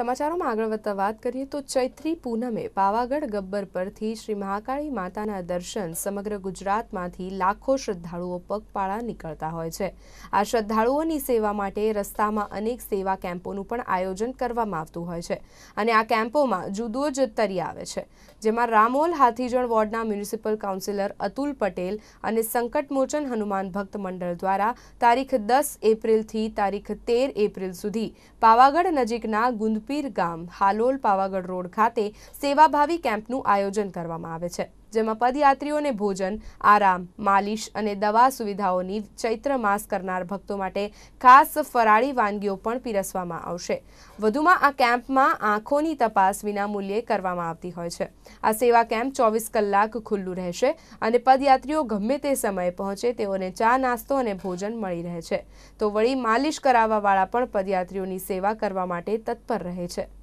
સમાચારોમાં આગળ વધતા વાત કરીએ તો ચૈત્રી પૂનમે પાવાગઢ ગબ્બર પરથી શ્રી મહાકાળી માતાના દર્શન સમગ્ર ગુજરાતમાંથી લાખો શ્રદ્ધાળુઓ પગપાળા નીકળતા હોય છે. આ શ્રદ્ધાળુઓની સેવા માટે રસ્તામાં અનેક સેવા કેમ્પોનું પણ આયોજન કરવામાં આવતું હોય છે અને આ કેમ્પોમાં જુદો જ તરી આવે છે. જેમાં રામોલ હાથીજણ વોર્ડના મ્યુનિસિપલ કાઉન્સિલર અતુલ પટેલ અને સંકટમોચન હનુમાન ભક્ત મંડળ દ્વારા તારીખ દસ એપ્રિલથી તારીખ તેર એપ્રિલ સુધી પાવાગઢ નજીકના ગુંદપીર ગામ હાલોલ પાવાગઢ રોડ ખાતે સેવાભાવી કેમ્પનું આયોજન કરવામાં આવે છે. જેમાં પદયાત્રીઓને ભોજન, આરામ, માલિશ અને દવા સુવિધાઓની ચૈત્ર માસ કરનાર ભક્તો માટે ખાસ ફરાળી વાનગીઓ પણ પીરસવામાં આવશે. વધુમાં આ કેમ્પમાં આંખોની તપાસ વિનામૂલ્યે કરવામાં આવતી હોય છે. આ સેવા કેમ્પ ચોવીસ કલાક ખુલ્લું રહેશે અને પદયાત્રીઓ ગમે તે સમયે પહોંચે તેઓને ચા, નાસ્તો અને ભોજન મળી રહે છે. તો વળી માલિશ કરાવવાવાળા પણ પદયાત્રીઓની સેવા કરવા માટે તત્પર રહે છે.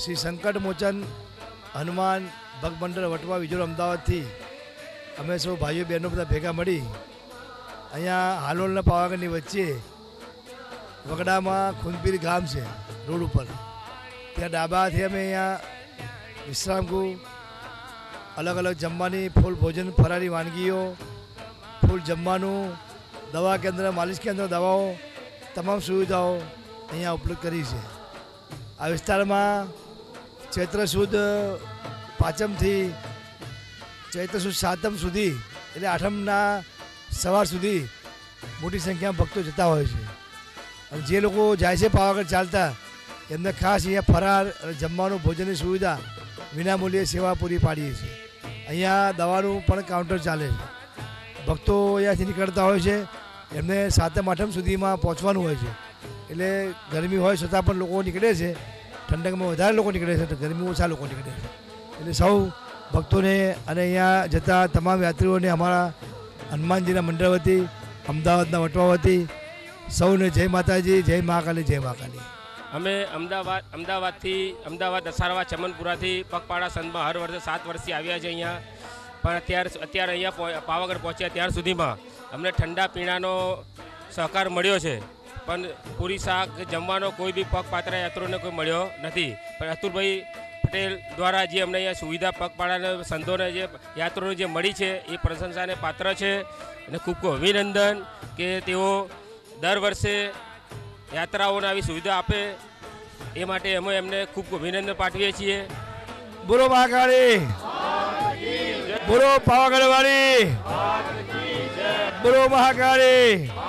શ્રી સંકટ મોચન, હનુમાન ભગમંડળ વટવા વિજોર અમદાવાદથી અમે સૌ ભાઈઓ બહેનો બધા ભેગા મળી અહીંયા હાલોલના પાવાગઢની વચ્ચે વગડામાં ખુંદપીર ગામ છે, રોડ ઉપર. ત્યાં ડાબાથી અમે અહીંયા વિશ્રામગું અલગ અલગ જમવાની, ફૂલ ભોજન ફરારી વાનગીઓ, ફૂલ જમવાનું, દવા કેન્દ્ર, માલિશ કેન્દ્ર, દવાઓ, તમામ સુવિધાઓ અહીંયા ઉપલબ્ધ કરી છે. આ વિસ્તારમાં ચૈત્ર સુદ પાંચમથી ચૈત્ર સુદ સાતમ સુધી એટલે આઠમના સવાર સુધી મોટી સંખ્યામાં ભક્તો જતા હોય છે. અને જે લોકો જાય છે પાવાગઢ ચાલતા, એમને ખાસ અહીંયા ફરાર અને જમવાનું ભોજનની સુવિધા વિનામૂલ્યે સેવા પૂરી પાડીએ છીએ. અહીંયા દવાનું પણ કાઉન્ટર ચાલે છે. ભક્તો અહીંયાથી નીકળતા હોય છે, એમને સાતમ આઠમ સુધીમાં પહોંચવાનું હોય છે. એટલે ગરમી હોય છતાં પણ લોકો નીકળે છે. ઠંડકમાં વધારે લોકો નીકળે છે ગરમી ઓછા લોકો નીકળે છે. એટલે સૌ ભક્તોને અને અહીંયા જતા તમામ યાત્રીઓને અમારા હનુમાનજીના મંડળ વતી, અમદાવાદના વટવા વતી, સૌને જય માતાજી, જય મહાકાલી જય મહાકાલી અમે અમદાવાદ, અમદાવાદથી, અમદાવાદ દસારવા ચમનપુરાથી પગપાળા સંતમાં હર વર્ષે સાત વર્ષથી આવ્યા છે અહીંયા. પણ અત્યારે અત્યારે અહીંયા પાવાગઢ પહોંચ્યા ત્યાર સુધીમાં અમને ઠંડા પીણાનો સહકાર મળ્યો છે. પણ પૂરી શાક જમવાનો કોઈ બી પગપાત્ર યાત્રોને કોઈ મળ્યો નથી. પણ અતુલભાઈ પટેલ દ્વારા જે અમને અહીંયા સુવિધા પગપાળાના સંતોને જે યાત્રોને જે મળી છે એ પ્રશંસાને પાત્ર છે. અને ખૂબ ખૂબ અભિનંદન કે તેઓ દર વર્ષે યાત્રાઓને આવી સુવિધા આપે એ માટે અમે એમને ખૂબ ખૂબ અભિનંદન પાઠવીએ છીએ. બોલો મહાકાળી બોલો પાવાગઢ વાળી બોલો મહાકાળી.